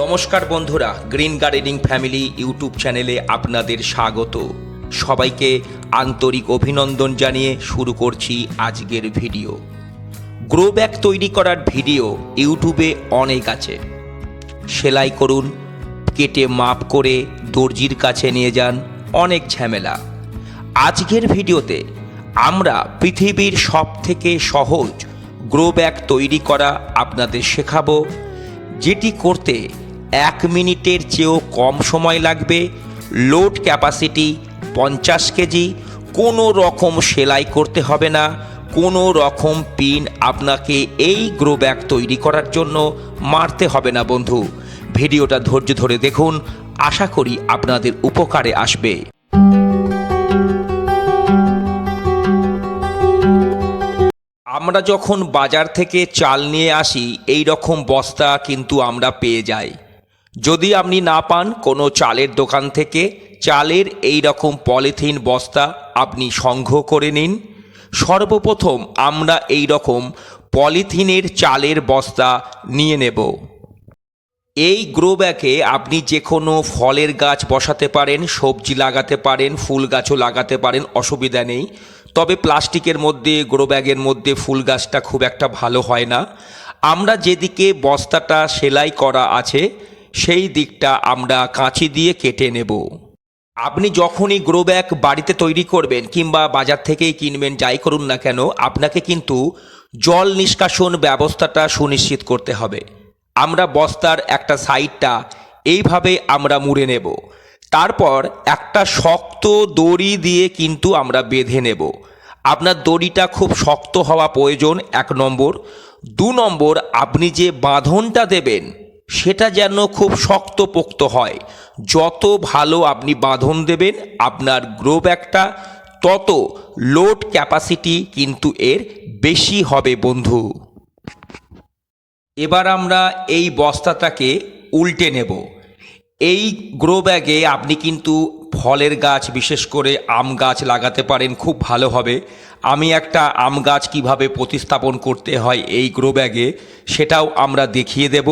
নমস্কার বন্ধুরা, green gardening family YouTube চ্যানেলে আপনাদের স্বাগত। সবাইকে আন্তরিক অভিনন্দন জানিয়ে শুরু করছি আজকের ভিডিও। গ্রো ব্যাগ তৈরি করার ভিডিও ইউটিউবে অনেক আছে। সেলাই করুন, কেটে মাপ করে দর্জির কাছে নিয়ে যান, অনেক ঝামেলা। আজকের ভিডিওতে আমরা পৃথিবীর সব থেকে সহজ গ্রো ব্যাগ তৈরি করা আপনাদের শেখাবো, যেটি করতে এক মিনিটের চেয়েও কম সময় লাগবে। লোড ক্যাপাসিটি পঞ্চাশ কেজি। কোনো রকম সেলাই করতে হবে না। কোনো রকম পিন আপনাকে এই গ্রো ব্যাগ তৈরি করার জন্য মারতে হবে না, বন্ধু। ভিডিওটা ধৈর্য ধরে দেখুন। আশা করি আপনাদের উপকারে আসবে। আমরা যখন বাজার থেকে চাল নিয়ে আসি, এই রকম বস্তা কিন্তু আমরা পেয়ে যাই। যদি আপনি না পান কোনো চালের দোকান থেকে, চালের এই রকম পলিথিন বস্তা আপনি সংগ্রহ করে নিন। সর্বপ্রথম আমরা এই রকম পলিথিনের চালের বস্তা নিয়ে নেব। এই গ্রো ব্যাগে আপনি যে কোনো ফলের গাছ বসাতে পারেন, সবজি লাগাতে পারেন, ফুল গাছও লাগাতে পারেন, অসুবিধা নেই। তবে প্লাস্টিকের মধ্যে, গ্রো ব্যাগের মধ্যে ফুল গাছটা খুব একটা ভালো হয় না। আমরা যেদিকে বস্তাটা সেলাই করা আছে সেই দিকটা আমরা কাঁচি দিয়ে কেটে নেব। আপনি যখনই গ্রো ব্যাগ বাড়িতে তৈরি করবেন কিংবা বাজার থেকেই কিনবেন, যাই করুন না কেন, আপনাকে কিন্তু জল নিষ্কাশন ব্যবস্থাটা সুনিশ্চিত করতে হবে। আমরা বস্তার একটা সাইডটা এইভাবে আমরা মুড়ে নেব। তারপর একটা শক্ত দড়ি দিয়ে কিন্তু আমরা বেঁধে নেব। আপনার দড়িটা খুব শক্ত হওয়া প্রয়োজন, এক নম্বর। দু নম্বর, আপনি যে বাঁধনটা দেবেন সেটা যেন খুব শক্তপোক্ত হয়। যত ভালো আপনি বাঁধন দেবেন, আপনার গ্রো ব্যাগটা, তত লোড ক্যাপাসিটি কিন্তু এর বেশি হবে বন্ধু। এবার আমরা এই বস্তাটাকে উল্টে নেব। এই গ্রো ব্যাগে আপনি কিন্তু ফলের গাছ, বিশেষ করে আম গাছ লাগাতে পারেন, খুব ভালো হবে। আমি একটা আম গাছ কীভাবে প্রতিস্থাপন করতে হয় এই গ্রো ব্যাগে, সেটাও আমরা দেখিয়ে দেব।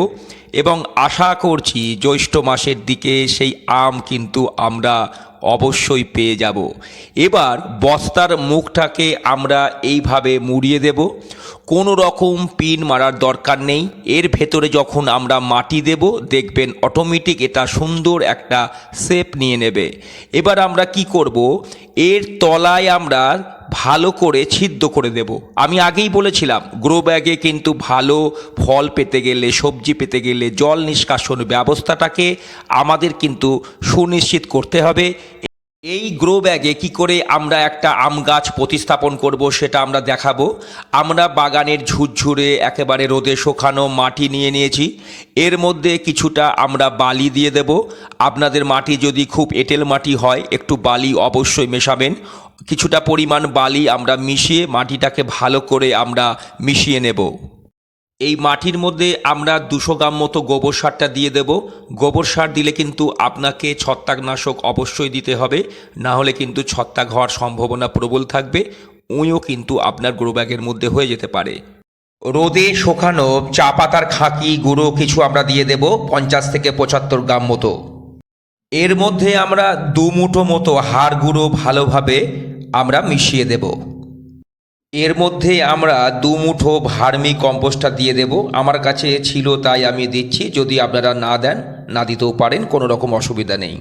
এবং আশা করছি জ্যৈষ্ঠ মাসের দিকে সেই আম কিন্তু আমরা অবশ্যই পেয়ে যাব। এবার বস্তার মুখটাকে আমরা এইভাবে মুড়িয়ে দেব। কোনো রকম পিন মারার দরকার নেই। এর ভেতরে যখন আমরা মাটি দেব, দেখবেন অটোমেটিক এটা সুন্দর একটা শেপ নিয়ে নেবে। এবার আমরা কি করব? এর তলায় আমরা ভালো করে ছিদ্র করে দেব। আমি আগেই বলেছিলাম গ্রো ব্যাগে কিন্তু ভালো ফল পেতে গেলে, সবজি পেতে গেলে জল নিষ্কাশন ব্যবস্থাটাকে আমাদের কিন্তু সুনিশ্চিত করতে হবে। এই গ্রো ব্যাগে কি করে আমরা একটা আম গাছ প্রতিস্থাপন করব সেটা আমরা দেখাবো। আমরা বাগানের ঝুরঝুরে, একেবারে রোদে শুকানো মাটি নিয়ে নিয়েছি। এর মধ্যে কিছুটা আমরা বালি দিয়ে দেব। আপনাদের মাটি যদি খুব এঁটেল মাটি হয়, একটু বালি অবশ্যই মেশাবেন। কিছুটা পরিমাণ বালি আমরা মিশিয়ে মাটিটাকে ভালো করে আমরা মিশিয়ে নেব। এই মাটির মধ্যে আমরা দুশো গ্রাম মতো গোবর সারটা দিয়ে দেব। গোবর সার দিলে কিন্তু আপনাকে ছত্রাকনাশক অবশ্যই দিতে হবে। না হলে কিন্তু ছত্রাক হওয়ার সম্ভাবনা প্রবল থাকবে। উঁইও কিন্তু আপনার গ্রো ব্যাগের মধ্যে হয়ে যেতে পারে। রোদে শোকানো চা পাতার খাঁকি গুঁড়ো কিছু আমরা দিয়ে দেব পঞ্চাশ থেকে পঁচাত্তর গ্রাম মতো। এর মধ্যে আমরা দু মুঠো মতো হাড় গুঁড়ো ভালোভাবে আমরা মিশিয়ে দেবো। এর মধ্যে আমরা দু মুঠো ভার্মি কম্পোস্টটা দিয়ে দেব। আমার কাছে ছিল, তাই আমি দিচ্ছি। যদি আপনারা না দেন, না দিতেও পারেন, কোনো রকম অসুবিধা নেই।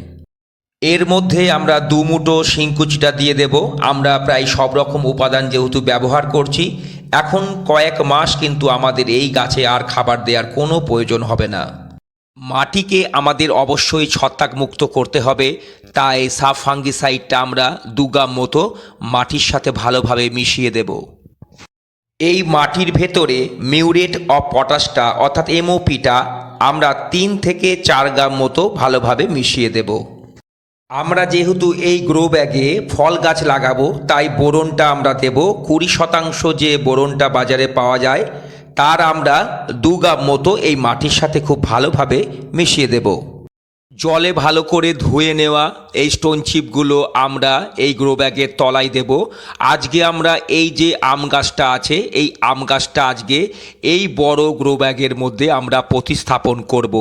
এর মধ্যে আমরা দু মুঠো শিংকুচিটা দিয়ে দেব। আমরা প্রায় সব রকম উপাদান যেহেতু ব্যবহার করছি, এখন কয়েক মাস কিন্তু আমাদের এই গাছে আর খাবার দেওয়ার কোনো প্রয়োজন হবে না। মাটিকে আমাদের অবশ্যই ছত্রাক মুক্ত করতে হবে, তাই সাফ ফাঙ্গিসাইডটা আমরা দুগাম মতো মাটির সাথে ভালোভাবে মিশিয়ে দেব। এই মাটির ভেতরে মিউরেট অফ পটাশটা অর্থাৎ এমওপিটা আমরা তিন থেকে চার গ্রাম মতো ভালোভাবে মিশিয়ে দেব। আমরা যেহেতু এই গ্রো ব্যাগে ফল গাছ লাগাবো, তাই বোরনটা আমরা দেব। কুড়ি শতাংশ যে বোরনটা বাজারে পাওয়া যায় তার আমরা দু গাম মতো এই মাটির সাথে খুব ভালোভাবে মিশিয়ে দেব। জলে ভালো করে ধুয়ে নেওয়া এই স্টোন চিপগুলো আমরা এই গ্রো ব্যাগের তলায় দেব। আজকে আমরা এই যে আম গাছটা আছে, এই আম গাছটা আজকে এই বড় গ্রো ব্যাগের মধ্যে আমরা প্রতিস্থাপন করব।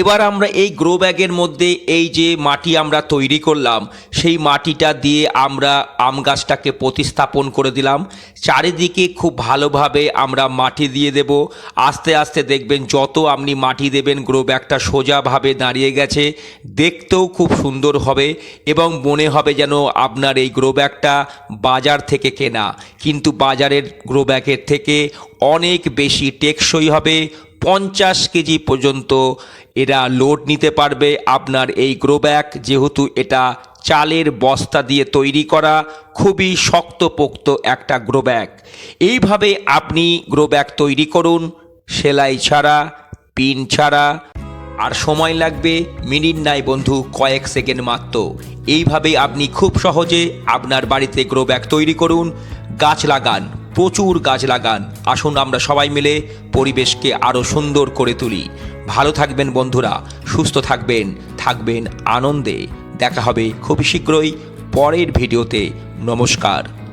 এবার আমরা এই গ্রো ব্যাগের মধ্যে এই যে মাটি আমরা তৈরি করলাম, সেই মাটিটা দিয়ে আমরা আম গাছটাকে প্রতিস্থাপন করে দিলাম। চারিদিকে খুব ভালোভাবে আমরা মাটি দিয়ে দেব। আস্তে আস্তে দেখবেন যত আপনি মাটি দেবেন গ্রো ব্যাগটা সোজাভাবে দাঁড়িয়ে গেছে। দেখতেও খুব সুন্দর হবে এবং মনে হবে যেন আপনার এই গ্রো ব্যাগটা বাজার থেকে কেনা। কিন্তু বাজারের গ্রো ব্যাগের থেকে অনেক বেশি টেকসই হবে। পঞ্চাশ কেজি পর্যন্ত এরা লোড নিতে পারবে। আপনার এই গ্রো ব্যাগ যেহেতু এটা চালের বস্তা দিয়ে তৈরি করা, খুবই শক্তপোক্ত একটা গ্রো ব্যাগ এইভাবে আপনি গ্রো ব্যাগ তৈরি করুন, সেলাই ছাড়া, পিন ছাড়া। আর সময় লাগবে মিনিট নাই বন্ধু, কয়েক সেকেন্ড মাত্র। এইভাবেই আপনি খুব সহজে আপনার বাড়িতে গ্রো ব্যাগ তৈরি করুন, গাছ লাগান। প্রচুর গাছ লাগান। আসুন আমরা সবাই মিলে পরিবেশকে আরও সুন্দর করে তুলি। ভালো থাকবেন বন্ধুরা, সুস্থ থাকবেন থাকবেন আনন্দে। দেখা হবে খুবই শীঘ্রই পরের ভিডিওতে। নমস্কার।